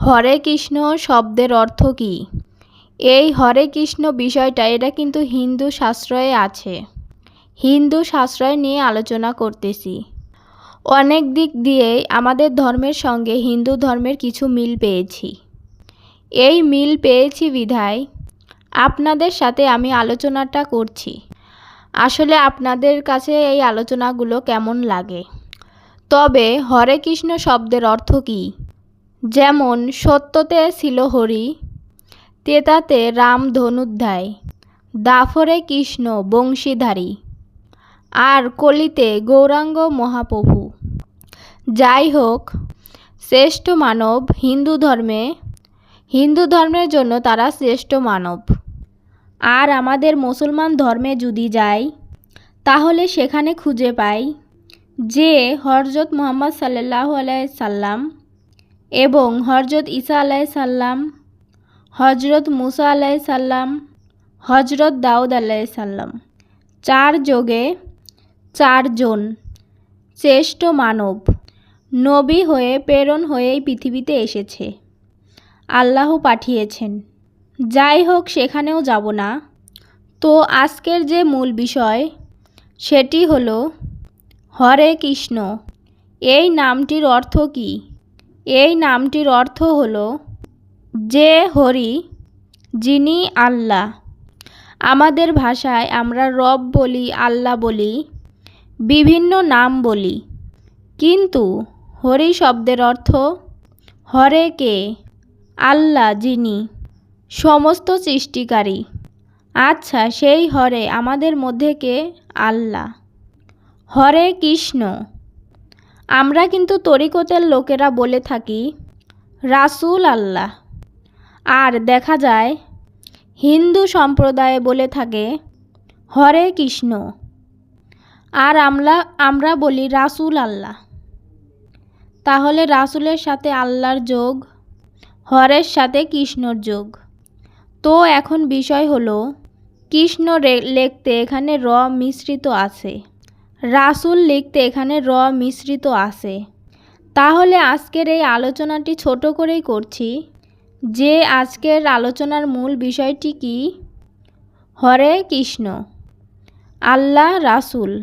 হরে কৃষ্ণ শব্দের অর্থ কী? এই হরে কৃষ্ণ বিষয়টা, এটা কিন্তু হিন্দু শাস্ত্রয়ে আছে। হিন্দু শাস্ত্রয় নিয়ে আলোচনা করতেছি। অনেক দিক দিয়েই আমাদের ধর্মের সঙ্গে হিন্দু ধর্মের কিছু মিল পেয়েছি। এই মিল পেয়েছি বিধায় আপনাদের সাথে আমি আলোচনাটা করছি। আসলে আপনাদের কাছে এই আলোচনাগুলো কেমন লাগে? তবে হরে কৃষ্ণ শব্দের অর্থ কী? যেমন সত্যতে ছিল হরি, তেতাতে রাম ধনুধ্যায় দাফরে কৃষ্ণ বংশীধারী, আর কলিতে গৌরাঙ্গ মহাপ্রভু। যাই হোক, শ্রেষ্ঠ মানব হিন্দু ধর্মে, হিন্দু ধর্মের জন্য তারা শ্রেষ্ঠ মানব। আর আমাদের মুসলমান ধর্মে যদি যাই, তাহলে সেখানে খুঁজে পাই যে হরজত মোহাম্মদ সাল্লাহ সাল্লাম এবং হজরত ঈসা আলাই সাল্লাম হজরত মুসা আলাই সাল্লাম হজরত দাউদ আলাই সাল্লাম চার যোগে চারজন শ্রেষ্ঠ মানব, নবী হয়ে, প্রেরণ হয়েই পৃথিবীতে এসেছে। আল্লাহ পাঠিয়েছেন। যাই হোক, সেখানেও যাব না। তো আজকের যে মূল বিষয়, সেটি হলো, হরে কৃষ্ণ, এই নামটির অর্থ কী? এই নামটির অর্থ হল, যে হরি, যিনি আল্লাহ। আমাদের ভাষায় আমরা রব বলি, আল্লাহ বলি, বিভিন্ন নাম বলি। কিন্তু হরি শব্দের অর্থ, হরে কে? আল্লাহ যিনি। সমস্ত সৃষ্টিকারী। আচ্ছা সেই হরে আমাদের মধ্যে কে? আল্লাহ। হরে কৃষ্ণ। আমরা কিন্তু তরিকতের লোকেরা বলে থাকি, রাসুল আল্লাহ। আর দেখা যায়, হিন্দু সম্প্রদায়ে বলে থাকে, হরে কৃষ্ণ। আর আমরা আমরা বলি রাসুল আল্লাহ। তাহলে রাসুলের সাথে আল্লাহর যোগ, হরের সাথে কৃষ্ণর যোগ। তো এখন বিষয় হলো, কৃষ্ণ লিখতে এখানে র মিশ্রিত আছে। রাসুল লিখতে এখানে র মিশ্রিত আছে। তাহলে আজকের এই আলোচনাটি ছোট করেই করছি। যে আজকের আলোচনার মূল বিষয়টি কি? হরে কৃষ্ণ। আল্লাহ রাসুল।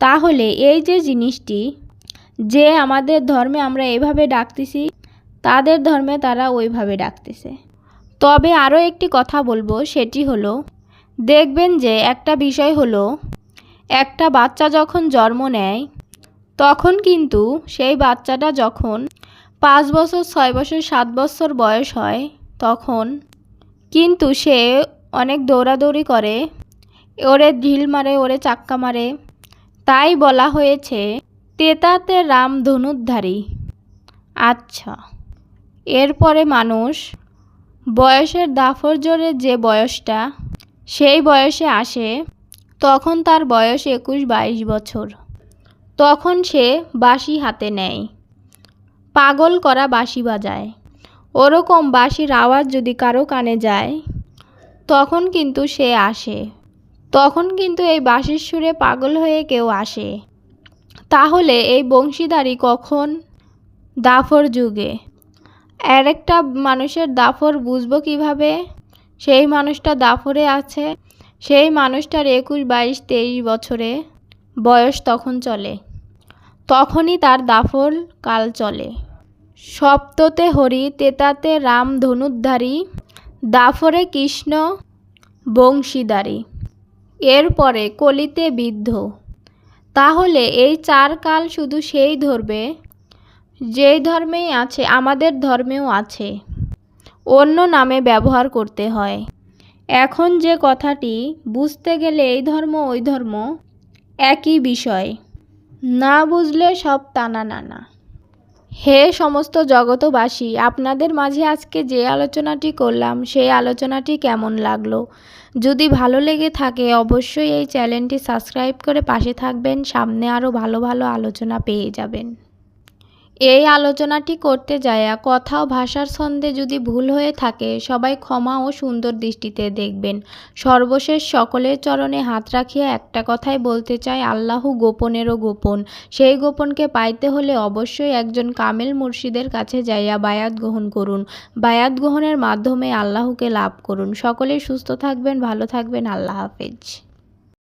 তাহলে এই যে জিনিসটি, যে আমাদের ধর্মে আমরা এভাবে ডাকতেছি, তাদের ধর্মে তারা ওইভাবে ডাকতেছে। তবে আরও একটি কথা বলব, সেটি হলো, দেখবেন যে একটা বিষয় হলো একটা বাচ্চা যখন জন্ম নেয়, তখন কিন্তু সেই বাচ্চাটা যখন পাঁচ বছর, ছয় বছর, সাত বছর বয়স হয়, তখন কিন্তু সে অনেক দৌড়াদৌড়ি করে, ওরে ঢিল মারে, ওরে চাক্কা মারে। তাই বলা হয়েছে, তেতাতে রাম ধনুদ্ধারী আচ্ছা এরপরে মানুষ বয়সের দাফর জোরে যে বয়সটা, সেই বয়সে আসে তখন তার বয়স একুশ বাইশ বছর। তখন সে বাঁশি হাতে নেয়। পাগল করা বাঁশি বাজায়। ওরকম বাঁশির আওয়াজ যদি কারও কানে যায়, তখন কিন্তু সে আসে। তখন কিন্তু এই বাঁশির সুরে পাগল হয়ে কেউ আসে। তাহলে এই বংশীদারি কখন? দাফর যুগে। আর একটা মানুষের দাফর বুঝব কীভাবে? সেই মানুষটা দাফরে আছে। সেই মানুষটার একুশ, বাইশ, তেইশ বছরে বয়স তখন চলে। তখনই তার দাফল কাল চলে। সপ্ততে হরি, তেতাতে রাম ধনুদ্ধারী দাফরে কৃষ্ণ বংশীদারি। এরপরে কলিতে বিদ্ধ। তাহলে এই চার কাল শুধু সেই ধরবে? যেই ধর্মেই আছে, আমাদের ধর্মেও আছে। অন্য নামে ব্যবহার করতে হয়। এখন যে কথাটি বুঝতে গেলে এই ধর্ম, ওই ধর্ম একই বিষয়। না বুঝলে সব টানা নানা। হে সমস্ত জগতবাসী, আপনাদের মাঝে আজকে যে আলোচনাটি করলাম, সেই আলোচনাটি কেমন লাগল? যদি ভালো লেগে থাকে, অবশ্যই এই চ্যানেলটি সাবস্ক্রাইব করে পাশে থাকবেন। সামনে আরও ভালো ভালো আলোচনা পেয়ে যাবেন। এই আলোচনাটি করতে যায়া কথা ও ভাষার ছন্দে যদি ভুল হয়ে থাকে, সবাই ক্ষমা ও সুন্দর দৃষ্টিতে দেখবেন। সর্বশেষ সকলের চরণে হাত রাখিয়া একটা কথাই বলতে চাই, আল্লাহ গোপনেরও গোপন। সেই গোপনকে পাইতে হলে অবশ্যই একজন কামেল মুর্শিদের কাছে যাইয়া বায়াত গ্রহণ করুন। বায়াত গ্রহণের মাধ্যমে আল্লাহকে লাভ করুন। সকলেই সুস্থ থাকবেন, ভালো থাকবেন। আল্লাহ হাফেজ।